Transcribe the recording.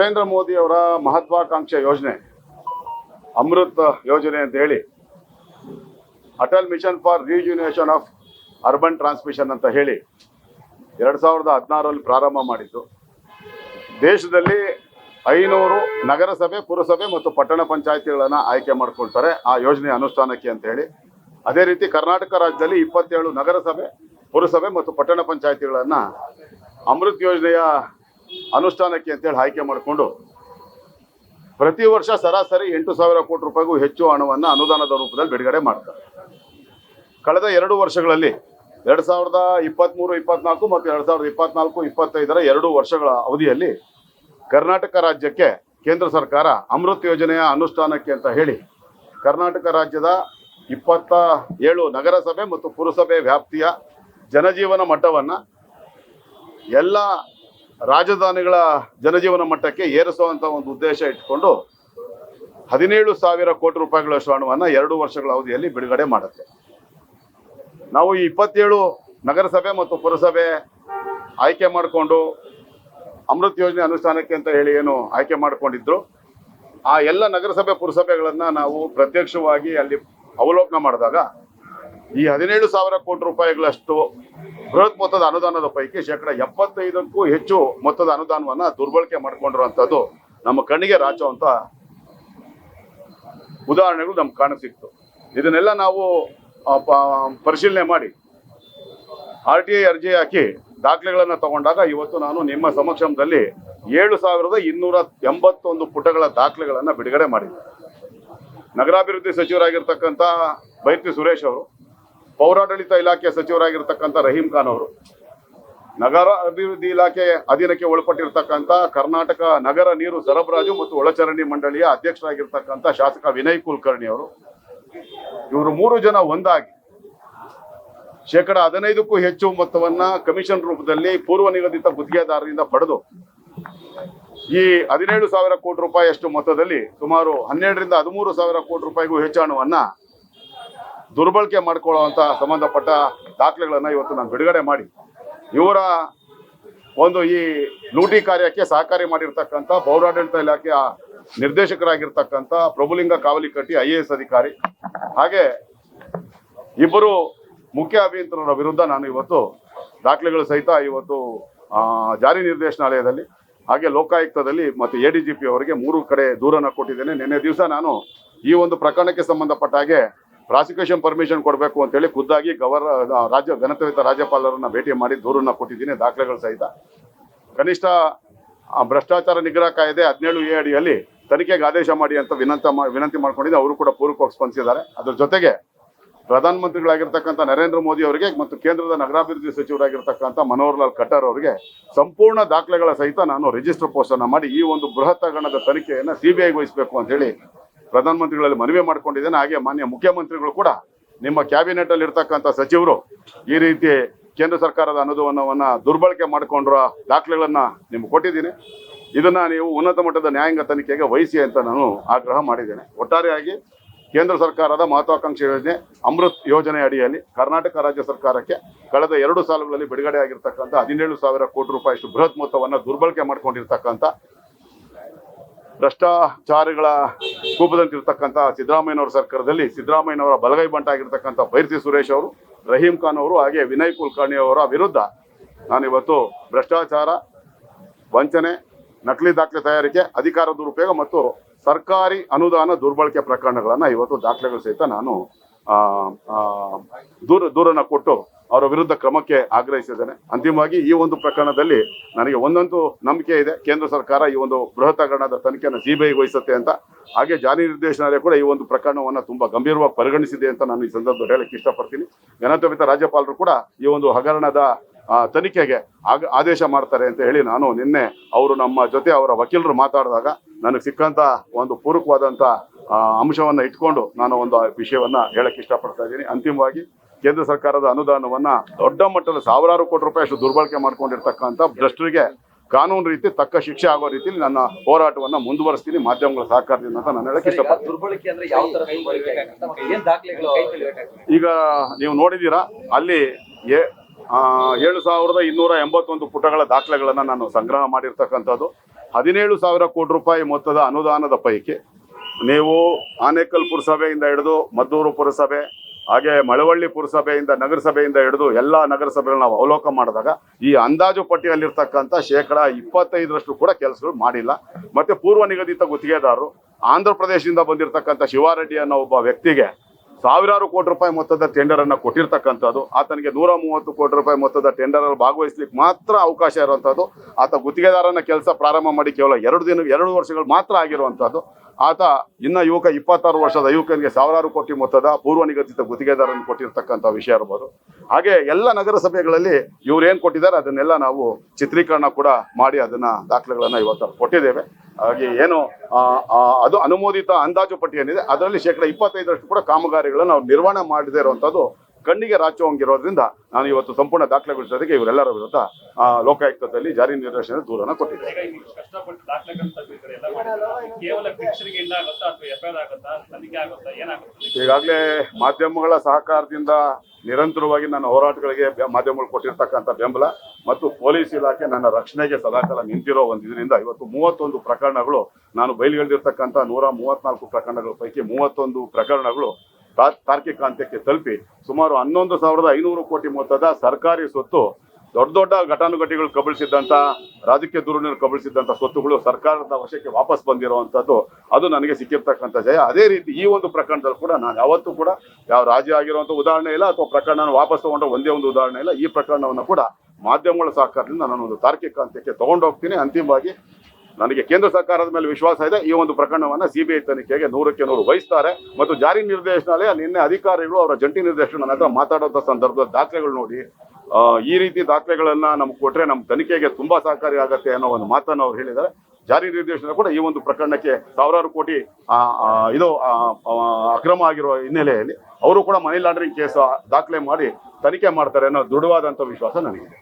ನರೇಂದ್ರ ಮೋದಿ ಅವರ ಮಹತ್ವಾಕಾಂಕ್ಷೆ ಯೋಜನೆ, ಅಮೃತ್ ಯೋಜನೆ ಅಂತ ಹೇಳಿ, Atal mission for rejuvenation of urban transmission ಅಂತ ಹೇಳಿ ಎರಡು ಸಾವಿರದ ಹದಿನಾರರಲ್ಲಿ ಪ್ರಾರಂಭ ಮಾಡಿದ್ದು. ದೇಶದಲ್ಲಿ ಐನೂರು ನಗರಸಭೆ, ಪುರಸಭೆ ಮತ್ತು ಪಟ್ಟಣ ಪಂಚಾಯತಿಗಳನ್ನು ಆಯ್ಕೆ ಮಾಡ್ಕೊಳ್ತಾರೆ ಆ ಯೋಜನೆ ಅನುಷ್ಠಾನಕ್ಕೆ ಅಂತ ಹೇಳಿ. ಅದೇ ರೀತಿ ಕರ್ನಾಟಕ ರಾಜ್ಯದಲ್ಲಿ ಇಪ್ಪತ್ತೇಳು ನಗರಸಭೆ, ಪುರಸಭೆ ಮತ್ತು ಪಟ್ಟಣ ಪಂಚಾಯತಿಗಳನ್ನು ಅಮೃತ್ ಯೋಜನೆಯ ಅನುಷ್ಠಾನಕ್ಕೆ ಅಂತೇಳಿ ಆಯ್ಕೆ ಮಾಡಿಕೊಂಡು ಪ್ರತಿ ವರ್ಷ ಸರಾಸರಿ ಎಂಟು ಸಾವಿರ ಕೋಟಿ ರೂಪಾಯಿಗೂ ಹೆಚ್ಚು ಹಣವನ್ನು ಅನುದಾನದ ರೂಪದಲ್ಲಿ ಬಿಡುಗಡೆ ಮಾಡ್ತಾರೆ. ಕಳೆದ ಎರಡು ವರ್ಷಗಳಲ್ಲಿ ಎರಡು ಸಾವಿರದ ಇಪ್ಪತ್ತ್ಮೂರು ಇಪ್ಪತ್ನಾಲ್ಕು ಮತ್ತು ಎರಡು ಸಾವಿರದ ಇಪ್ಪತ್ನಾಲ್ಕು, ಇಪ್ಪತ್ತೈದರ ಎರಡು ವರ್ಷಗಳ ಅವಧಿಯಲ್ಲಿ ಕರ್ನಾಟಕ ರಾಜ್ಯಕ್ಕೆ ಕೇಂದ್ರ ಸರ್ಕಾರ ಅಮೃತ್ ಯೋಜನೆಯ ಅನುಷ್ಠಾನಕ್ಕೆ ಅಂತ ಹೇಳಿ ಕರ್ನಾಟಕ ರಾಜ್ಯದ ಇಪ್ಪತ್ತ ಏಳು ನಗರಸಭೆ ಮತ್ತು ಪುರಸಭೆ ವ್ಯಾಪ್ತಿಯ ಜನಜೀವನ ಮಟ್ಟವನ್ನು ಎಲ್ಲ ರಾಜಧಾನಿಗಳ ಜನಜೀವನ ಮಟ್ಟಕ್ಕೆ ಏರಿಸುವಂತ ಒಂದು ಉದ್ದೇಶ ಇಟ್ಕೊಂಡು ಹದಿನೇಳು ಸಾವಿರ ಕೋಟಿ ರೂಪಾಯಿಗಳಷ್ಟು ಹಣವನ್ನು ಎರಡು ವರ್ಷಗಳ ಅವಧಿಯಲ್ಲಿ ಬಿಡುಗಡೆ ಮಾಡುತ್ತೆ. ನಾವು ಈ ಇಪ್ಪತ್ತೇಳು ನಗರಸಭೆ ಮತ್ತು ಪುರಸಭೆ ಆಯ್ಕೆ ಮಾಡಿಕೊಂಡು ಅಮೃತ್ ಯೋಜನೆ ಅನುಷ್ಠಾನಕ್ಕೆ ಅಂತ ಹೇಳಿ ಏನು ಆಯ್ಕೆ ಮಾಡಿಕೊಂಡಿದ್ರು. ಆ ಎಲ್ಲ ನಗರಸಭೆ, ಪುರಸಭೆಗಳನ್ನ ನಾವು ಪ್ರತ್ಯಕ್ಷವಾಗಿ ಅಲ್ಲಿ ಅವಲೋಕನ ಮಾಡಿದಾಗ ಈ ಹದಿನೇಳು ಸಾವಿರ ಕೋಟಿ ರೂಪಾಯಿಗಳಷ್ಟು ಬೃಹತ್ ಮೊತ್ತದ ಅನುದಾನದ ಪೈಕಿ ಶೇಕಡ ಎಪ್ಪತ್ತೈದಕ್ಕೂ ಹೆಚ್ಚು ಮೊತ್ತದ ಅನುದಾನವನ್ನ ದುರ್ಬಳಕೆ ಮಾಡಿಕೊಂಡಿರುವಂತದ್ದು ನಮ್ಮ ಕಣ್ಣಿಗೆ ರಾಚುವಂತ ಉದಾಹರಣೆಗಳು ನಮ್ಗೆ ಕಾಣ ಇದನ್ನೆಲ್ಲ ನಾವು ಪರಿಶೀಲನೆ ಮಾಡಿ. ಆರ್ ಟಿ ಐ ಅರ್ಜಿ ಹಾಕಿ ದಾಖಲೆಗಳನ್ನು ತಗೊಂಡಾಗ ಇವತ್ತು ನಾನು ನಿಮ್ಮ ಸಮಕ್ಷಮದಲ್ಲಿ ಏಳು ಸಾವಿರದ ಇನ್ನೂರ ಎಂಬತ್ತೊಂದು ಪುಟಗಳ ದಾಖಲೆಗಳನ್ನು ಬಿಡುಗಡೆ ಮಾಡಿದ್ದೆ. ನಗರಾಭಿವೃದ್ಧಿ ಸಚಿವರಾಗಿರ್ತಕ್ಕಂಥ ಬೈರ್ತಿ ಸುರೇಶ್ ಅವರು ಪೌರಾಡಳಿತ ಇಲಾಖೆ ಸಚಿವರಾಗಿರ್ತಕ್ಕಂಥ ರಹೀಂ ಖಾನ್ ಅವರು, ನಗರ ಅಭಿವೃದ್ಧಿ ಇಲಾಖೆ ಅಧೀನಕ್ಕೆ ಒಳಪಟ್ಟಿರ್ತಕ್ಕಂಥ ಕರ್ನಾಟಕ ನಗರ ನೀರು ಸರಬರಾಜು ಮತ್ತು ಒಳಚರಂಡಿ ಮಂಡಳಿಯ ಅಧ್ಯಕ್ಷರಾಗಿರ್ತಕ್ಕಂಥ ಶಾಸಕ ವಿನಯ್ ಕುಲಕರ್ಣಿ ಅವರು, ಇವರು ಮೂರು ಜನ ಒಂದಾಗಿ ಶೇಕಡ ಹದಿನೈದಕ್ಕೂ ಹೆಚ್ಚು ಮೊತ್ತವನ್ನ ಕಮಿಷನ್ ರೂಪದಲ್ಲಿ ಪೂರ್ವ ನಿಗದಿತ ಗುತ್ತಿಗೆದಾರರಿಂದ ಪಡೆದು, ಈ ಹದಿನೇಳು ಸಾವಿರ ಕೋಟಿ ರೂಪಾಯಿಯಷ್ಟು ಮೊತ್ತದಲ್ಲಿ ಸುಮಾರು ಹನ್ನೆರಡರಿಂದ ಹದಿಮೂರು ಸಾವಿರ ಕೋಟಿ ರೂಪಾಯಿಗೂ ಹೆಚ್ಚು ಹಣವನ್ನ ದುರ್ಬಳಕೆ ಮಾಡಿಕೊಳ್ಳುವಂತ ಸಂಬಂಧಪಟ್ಟ ದಾಖಲೆಗಳನ್ನು ಇವತ್ತು ನಾನು ಬಿಡುಗಡೆ ಮಾಡಿ. ಇವರ ಒಂದು ಈ ಲೂಟಿ ಕಾರ್ಯಕ್ಕೆ ಸಹಕಾರಿ ಮಾಡಿರ್ತಕ್ಕಂಥ ಪೌರಾಡಳಿತ ಇಲಾಖೆಯ ನಿರ್ದೇಶಕರಾಗಿರ್ತಕ್ಕಂಥ Prabhulinga Kavalikatti, I A S ಅಧಿಕಾರಿ, ಹಾಗೆ ಇಬ್ಬರು ಮುಖ್ಯ ಅಭಿಯಂತರರ ವಿರುದ್ಧ ನಾನು ಇವತ್ತು ದಾಖಲೆಗಳು ಸಹಿತ ಇವತ್ತು ಜಾರಿ ನಿರ್ದೇಶನಾಲಯದಲ್ಲಿ ಹಾಗೆ ಲೋಕಾಯುಕ್ತದಲ್ಲಿ ಮತ್ತು ಎ ಡಿ ಜಿ ಪಿ ಅವರಿಗೆ ಮೂರು ಕಡೆ ದೂರನ್ನು ಕೊಟ್ಟಿದ್ದೇನೆ. ನಿನ್ನೆ ದಿವಸ ನಾನು ಈ ಒಂದು ಪ್ರಕರಣಕ್ಕೆ ಸಂಬಂಧಪಟ್ಟ ಹಾಗೆ ಪ್ರಾಸಿಕ್ಯೂಷನ್ ಪರ್ಮಿಷನ್ ಕೊಡಬೇಕು ಅಂತೇಳಿ ಖುದ್ದಾಗಿ ಗವರ್, ರಾಜ್ಯ ಗಣತವಿತ ರಾಜ್ಯಪಾಲರನ್ನ ಭೇಟಿ ಮಾಡಿ ದೂರನ್ನ ಕೊಟ್ಟಿದ್ದೀನಿ, ದಾಖಲೆಗಳು ಸಹಿತ. ಕನಿಷ್ಠ ಭ್ರಷ್ಟಾಚಾರ ನಿಗ್ರಹ ಕಾಯ್ದೆ ಹದಿನೇಳು ಎ ಅಡಿಯಲ್ಲಿ ತನಿಖೆಗೆ ಆದೇಶ ಮಾಡಿ ಅಂತ ವಿನಂತ ವಿನಂತಿ ಮಾಡ್ಕೊಂಡಿದ್ದೆ ಅವರು ಕೂಡ ಪೂರ್ವಕವಾಗಿ ಸ್ಪಂದಿಸಿದ್ದಾರೆ. ಅದ್ರ ಜೊತೆಗೆ ಪ್ರಧಾನಮಂತ್ರಿಗಳಾಗಿರ್ತಕ್ಕಂಥ ನರೇಂದ್ರ ಮೋದಿ ಅವರಿಗೆ ಮತ್ತು ಕೇಂದ್ರದ ನಗರಾಭಿವೃದ್ಧಿ ಸಚಿವರಾಗಿರ್ತಕ್ಕಂಥ ಮನೋಹರ್ ಲಾಲ್ ಖಟ್ಟರ್ ಅವರಿಗೆ ಸಂಪೂರ್ಣ ದಾಖಲೆಗಳ ಸಹಿತ ನಾನು ರಿಜಿಸ್ಟರ್ ಪೋಸ್ಟನ್ನು ಮಾಡಿ ಈ ಒಂದು ಬೃಹತ್ ಹಗರಣದ ತನಿಖೆಯನ್ನು ಸಿಬಿಐಗೆ ವಹಿಸಬೇಕು ಅಂತ ಹೇಳಿ ಪ್ರಧಾನಮಂತ್ರಿಗಳಲ್ಲಿ ಮನವಿ ಮಾಡಿಕೊಂಡಿದ್ದೇನೆ. ಹಾಗೆ ಮಾನ್ಯ ಮುಖ್ಯಮಂತ್ರಿಗಳು ಕೂಡ ನಿಮ್ಮ ಕ್ಯಾಬಿನೆಟ್ ಅಲ್ಲಿ ಇರ್ತಕ್ಕಂಥ ಸಚಿವರು ಈ ರೀತಿ ಕೇಂದ್ರ ಸರ್ಕಾರದ ಅನುದಾನವನ್ನ ದುರ್ಬಳಕೆ ಮಾಡಿಕೊಂಡಿರೋ ದಾಖಲೆಗಳನ್ನ ನಿಮ್ಗೆ ಕೊಟ್ಟಿದ್ದೀನಿ. ಇದನ್ನ ನೀವು ಉನ್ನತ ಮಟ್ಟದ ನ್ಯಾಯಾಂಗ ತನಿಖೆಗೆ ವಹಿಸಿ ಅಂತ ನಾನು ಆಗ್ರಹ ಮಾಡಿದ್ದೇನೆ. ಒಟ್ಟಾರೆಯಾಗಿ ಕೇಂದ್ರ ಸರ್ಕಾರದ ಮಹತ್ವಾಕಾಂಕ್ಷಿ ಯೋಜನೆ ಅಮೃತ್ ಯೋಜನೆ ಅಡಿಯಲ್ಲಿ ಕರ್ನಾಟಕ ರಾಜ್ಯ ಸರ್ಕಾರಕ್ಕೆ ಕಳೆದ ಎರಡು ಸಾಲುಗಳಲ್ಲಿ ಬಿಡುಗಡೆ ಆಗಿರ್ತಕ್ಕಂಥ ಹದಿನೇಳು ಸಾವಿರ ಕೋಟಿ ರೂಪಾಯಿಷ್ಟು ಬೃಹತ್ ಮೊತ್ತವನ್ನು ದುರ್ಬಳಕೆ ಮಾಡ್ಕೊಂಡಿರ್ತಕ್ಕಂಥ ಭ್ರಷ್ಟಾಚಾರಿಗಳ ಕೂಪದಂತಿರ್ತಕ್ಕಂಥ ಸಿದ್ದರಾಮಯ್ಯನವರ ಸರ್ಕಾರದಲ್ಲಿ ಸಿದ್ದರಾಮಯ್ಯನವರ ಬಲಗೈ ಬಂಟ ಆಗಿರ್ತಕ್ಕಂಥ ಬೈರ್ತಿ ಸುರೇಶ್ ಅವರು, ರಹೀಂ ಖಾನ್ ಅವರು ಹಾಗೆ ವಿನಯ್ ಕುಲಕರ್ಣಿ ಅವರ ವಿರುದ್ಧ ನಾನಿವತ್ತು ಭ್ರಷ್ಟಾಚಾರ, ವಂಚನೆ, ನಕಲಿ ದಾಖಲೆ ತಯಾರಿಕೆ, ಅಧಿಕಾರ ದುರುಪಯೋಗ ಮತ್ತು ಸರ್ಕಾರಿ ಅನುದಾನ ದುರ್ಬಳಕೆ ಪ್ರಕರಣಗಳನ್ನು ಇವತ್ತು ದಾಖಲೆಗಳು ಸಹಿತ ನಾನು ದೂರ, ದೂರನ್ನು ಕೊಟ್ಟು ಅವರ ವಿರುದ್ಧ ಕ್ರಮಕ್ಕೆ ಆಗ್ರಹಿಸಿದ್ದೇನೆ. ಅಂತಿಮವಾಗಿ ಈ ಒಂದು ಪ್ರಕರಣದಲ್ಲಿ ನನಗೆ ಒಂದಂತೂ ನಂಬಿಕೆ ಇದೆ. ಕೇಂದ್ರ ಸರ್ಕಾರ ಈ ಒಂದು ಬೃಹತ್ ಹಗರಣದ ತನಿಖೆಯನ್ನು ಸಿಬಿಐಗೆ ವಹಿಸುತ್ತೆ ಅಂತ. ಹಾಗೆ ಜಾರಿ ನಿರ್ದೇಶನಾಲಯ ಕೂಡ ಈ ಒಂದು ಪ್ರಕರಣವನ್ನು ತುಂಬಾ ಗಂಭೀರವಾಗಿ ಪರಿಗಣಿಸಿದೆ ಅಂತ ನಾನು ಈ ಸಂದರ್ಭದಲ್ಲಿ ಹೇಳಕ್ಕೆ ಇಷ್ಟಪಡ್ತೀನಿ. ಗಣತವಿತ ರಾಜ್ಯಪಾಲರು ಕೂಡ ಈ ಒಂದು ಹಗರಣದ ತನಿಖೆಗೆ ಆದೇಶ ಮಾಡ್ತಾರೆ ಅಂತ ಹೇಳಿ ನಾನು ನಿನ್ನೆ ಅವರು ನಮ್ಮ ಜೊತೆ ಅವರ ವಕೀಲರು ಮಾತಾಡಿದಾಗ ನನಗೆ ಸಿಕ್ಕಂತ ಒಂದು ಅಂಶವನ್ನು ಅಂಶವನ್ನ ಇಟ್ಕೊಂಡು ನಾನು ಒಂದು ವಿಷಯವನ್ನ ಹೇಳಕ್ಕೆ ಇಷ್ಟಪಡ್ತಾ ಇದ್ದೀನಿ. ಅಂತಿಮವಾಗಿ ಕೇಂದ್ರ ಸರ್ಕಾರದ ಅನುದಾನವನ್ನ ದೊಡ್ಡ ಮಟ್ಟದ ಸಾವಿರಾರು ಕೋಟಿ ರೂಪಾಯಿ ಅಷ್ಟು ದುರ್ಬಳಕೆ ಮಾಡ್ಕೊಂಡಿರ್ತಕ್ಕಂಥ ಭ್ರಷ್ಟರಿಗೆ ಕಾನೂನು ರೀತಿ ತಕ್ಕ ಶಿಕ್ಷೆ ಆಗೋ ರೀತಿಯಲ್ಲಿ ನನ್ನ ಹೋರಾಟವನ್ನ ಮುಂದುವರಿಸ್ತೀನಿ ಮಾಧ್ಯಮಗಳ ಸಹಕಾರದಿಂದ ಅಂತ ನಾನು ಹೇಳಕ್ಕೆ ಇಷ್ಟಪಡ್ತೀನಿ. ಈಗ ನೀವು ನೋಡಿದೀರಾ ಅಲ್ಲಿ ಏಳು ಸಾವಿರದ ಇನ್ನೂರ ಎಂಬತ್ತೊಂದು ಪುಟಗಳ ದಾಖಲೆಗಳನ್ನು ನಾನು ಸಂಗ್ರಹ ಮಾಡಿರ್ತಕ್ಕಂಥದ್ದು. ಹದಿನೇಳು ಸಾವಿರ ಕೋಟಿ ರೂಪಾಯಿ ಮೊತ್ತದ ಅನುದಾನದ ಪೈಕಿ ನೀವು ಆನೇಕಲ್ ಪುರಸಭೆಯಿಂದ ಹಿಡಿದು ಮದ್ದೂರು ಪುರಸಭೆ ಹಾಗೆ ಮಳವಳ್ಳಿ ಪುರಸಭೆಯಿಂದ, ನಗರಸಭೆಯಿಂದ ಹಿಡಿದು ಎಲ್ಲ ನಗರಸಭೆಗಳನ್ನ ನಾವು ಅವಲೋಕನ ಮಾಡಿದಾಗ ಈ ಅಂದಾಜು ಪಟ್ಟಿಯಲ್ಲಿರ್ತಕ್ಕಂಥ ಶೇಕಡ ಇಪ್ಪತ್ತೈದರಷ್ಟು ಕೂಡ ಕೆಲಸಗಳು ಮಾಡಿಲ್ಲ. ಮತ್ತೆ ಪೂರ್ವ ನಿಗದಿತ ಗುತ್ತಿಗೆದಾರರು, ಆಂಧ್ರ ಪ್ರದೇಶದಿಂದ ಬಂದಿರತಕ್ಕಂಥ ಶಿವಾರೆಡ್ಡಿ ಅನ್ನೋ ಒಬ್ಬ ವ್ಯಕ್ತಿಗೆ ಸಾವಿರಾರು ಕೋಟಿ ರೂಪಾಯಿ ಮೊತ್ತದ ಟೆಂಡರ್ ಅನ್ನ ಕೊಟ್ಟಿರ್ತಕ್ಕಂಥದ್ದು. ಆತನಿಗೆ ನೂರ ಮೂವತ್ತು ಕೋಟಿ ರೂಪಾಯಿ ಮೊತ್ತದ ಟೆಂಡರ್ ಅಲ್ಲಿ ಭಾಗವಹಿಸ್ಲಿಕ್ಕೆ ಮಾತ್ರ ಅವಕಾಶ ಇರುವಂತಹದ್ದು. ಆತ ಗುತ್ತಿಗೆದಾರನ ಕೆಲಸ ಪ್ರಾರಂಭ ಮಾಡಿ ಕೇವಲ ಎರಡು ದಿನ, ಎರಡು ವರ್ಷಗಳು ಮಾತ್ರ ಆಗಿರುವಂತದ್ದು ಆತ ಇನ್ನ ಯುವಕ ಇಪ್ಪತ್ತಾರು ವರ್ಷದ ಯುವಕನಿಗೆ ಸಾವಿರಾರು ಕೋಟಿ ಮೊತ್ತದ ಪೂರ್ವ ನಿಗದಿತ ಗುತ್ತಿಗೆದಾರನ್ನು ಕೊಟ್ಟಿರ್ತಕ್ಕಂಥ ವಿಷಯ ಇರ್ಬೋದು. ಹಾಗೆ ಎಲ್ಲ ನಗರಸಭೆಗಳಲ್ಲಿ ಇವ್ರು ಏನ್ ಕೊಟ್ಟಿದ್ದಾರೆ ಅದನ್ನೆಲ್ಲ ನಾವು ಚಿತ್ರೀಕರಣ ಕೂಡ ಮಾಡಿ ಅದನ್ನ ದಾಖಲೆಗಳನ್ನ ಇವತ್ತು ಕೊಟ್ಟಿದ್ದೇವೆ. ಹಾಗೆ ಏನು ಅದು ಅನುಮೋದಿತ ಅಂದಾಜು ಪಟ್ಟಿ ಏನಿದೆ ಅದರಲ್ಲಿ ಶೇಕಡ ಇಪ್ಪತ್ತೈದರಷ್ಟು ಕೂಡ ಕಾಮಗಾರಿಗಳನ್ನು ನಾವು ನಿರ್ವಹಣೆ ಮಾಡದೇ ಇರುವಂತದ್ದು ಕಣ್ಣಿಗೆ ರಾಚುವಂಗಿರೋದ್ರಿಂದ ನಾನು ಇವತ್ತು ಸಂಪೂರ್ಣ ದಾಖಲೆಗಳ ಜೊತೆಗೆ ಇವರೆಲ್ಲರ ವಿರುದ್ಧ ಆ, ಲೋಕಾಯುಕ್ತದಲ್ಲಿ ಜಾರಿ ನಿರ್ದೇಶನ ದೂರನ ಕೊಟ್ಟಿದ್ದೆ ಈಗ ನೀವು ಕಷ್ಟಪಟ್ಟು ದಾಖಲೆಗಳನ್ನ ತೆಗೆದಿದ್ದೀರಿ, ಎಲ್ಲ ಮಾಡಿದ್ದೀರಿ. ಕೇವಲ ಪಿಕ್ಚರ್ಗೆ ಎಂಡ್ ಆಗುತ್ತಾ ಅಥವಾ ಆಗುತ್ತಾ? ತನಿಖೆ ಆಗುತ್ತಾ? ಏನಾಗುತ್ತೆ? ಈಗಾಗಲೇ ಮಾಧ್ಯಮಗಳ ಸಹಕಾರದಿಂದ ನಿರಂತರವಾಗಿ ನನ್ನ ಹೋರಾಟಗಳಿಗೆ ಮಾಧ್ಯಮಗಳು ಕೊಟ್ಟಿರ್ತಕ್ಕಂಥ ಬೆಂಬಲ ಮತ್ತು ಪೊಲೀಸ್ ಇಲಾಖೆ ನನ್ನ ರಕ್ಷಣೆಗೆ ಸದಾಕಾಲ ನಿಂತಿರೋ ಒಂದು ಇದರಿಂದ ಇವತ್ತು ಮೂವತ್ತೊಂದು ಪ್ರಕರಣಗಳು ನಾನು ಬಯಲಿಗೆಳೆದಿರ್ತಕ್ಕಂಥ ನೂರ ಮೂವತ್ನಾಲ್ಕು ಪ್ರಕರಣಗಳ ಪೈಕಿ ಮೂವತ್ತೊಂದು ಪ್ರಕರಣಗಳು ತಾರ್ಕಿಕ ಅಂತ್ಯಕ್ಕೆ ತಲುಪಿ ಸುಮಾರು ಹನ್ನೊಂದು ಸಾವಿರದ ಐನೂರು ಕೋಟಿ ಮೊತ್ತದ ಸರ್ಕಾರಿ ಸ್ವತ್ತು, ದೊಡ್ಡ ದೊಡ್ಡ ಘಟಾನುಘಟಿಗಳು ಕಬಳಿಸಿದ್ದಂತ, ರಾಜಕೀಯ ಧೋರಣೆಗಳು ಕಬಳಿಸಿದ್ದಂತ ಸ್ವತ್ತುಗಳು ಸರ್ಕಾರದ ವಶಕ್ಕೆ ವಾಪಸ್ ಬಂದಿರುವಂಥದ್ದು ಅದು ನನಗೆ ಸಿಕ್ಕಿರ್ತಕ್ಕಂಥ ಜಯ. ಅದೇ ರೀತಿ ಈ ಒಂದು ಪ್ರಕರಣದಲ್ಲಿ ಕೂಡ ನಾನು ಯಾವತ್ತೂ ಕೂಡ ಯಾವ ರಾಜಿ ಆಗಿರುವಂತ ಉದಾಹರಣೆ ಇಲ್ಲ ಅಥವಾ ಪ್ರಕರಣ ವಾಪಸ್ ತಗೊಂಡ ಒಂದೇ ಒಂದು ಉದಾಹರಣೆ ಇಲ್ಲ. ಈ ಪ್ರಕರಣವನ್ನು ಕೂಡ ಮಾಧ್ಯಮಗಳ ಸಹಕಾರದಿಂದ ನಾನು ಒಂದು ತಾರ್ಕಿಕ ಅಂತ್ಯಕ್ಕೆ ತಗೊಂಡೋಗ್ತೀನಿ. ಅಂತಿಮವಾಗಿ ನನಗೆ ಕೇಂದ್ರ ಸರ್ಕಾರದ ಮೇಲೆ ವಿಶ್ವಾಸ ಇದೆ. ಈ ಒಂದು ಪ್ರಕರಣವನ್ನ ಸಿಬಿಐ ತನಿಖೆಗೆ ನೂರಕ್ಕೆ ನೂರು ವಹಿಸ್ತಾರೆ. ಮತ್ತು ಜಾರಿ ನಿರ್ದೇಶನಾಲಯ ನಿನ್ನೆ ಅಧಿಕಾರಿಗಳು ಅವರ ಜಂಟಿ ನಿರ್ದೇಶನ ನನ್ನ ಹತ್ರ ಸಂದರ್ಭದ ದಾಖಲೆಗಳು ನೋಡಿ ಈ ರೀತಿ ದಾಖಲೆಗಳನ್ನ ನಮ್ಗೆ ಕೊಟ್ರೆ ನಮ್ಮ ತನಿಖೆಗೆ ತುಂಬಾ ಸಹಕಾರಿ ಆಗತ್ತೆ ಅನ್ನೋ ಒಂದು ಮಾತನ್ನು ಅವ್ರು ಹೇಳಿದ್ದಾರೆ. ಜಾರಿ ನಿರ್ದೇಶನ ಕೂಡ ಈ ಒಂದು ಪ್ರಕರಣಕ್ಕೆ ಸಾವಿರಾರು ಕೋಟಿ ಇದು ಅಕ್ರಮ ಆಗಿರುವ ಹಿನ್ನೆಲೆಯಲ್ಲಿ ಅವರು ಕೂಡ ಮನಿ ಲಾಂಡ್ರಿಂಗ್ ಕೇಸ್ ದಾಖಲೆ ಮಾಡಿ ತನಿಖೆ ಮಾಡ್ತಾರೆ ಅನ್ನೋ ದೃಢವಾದಂತ ವಿಶ್ವಾಸ ನನಗಿದೆ.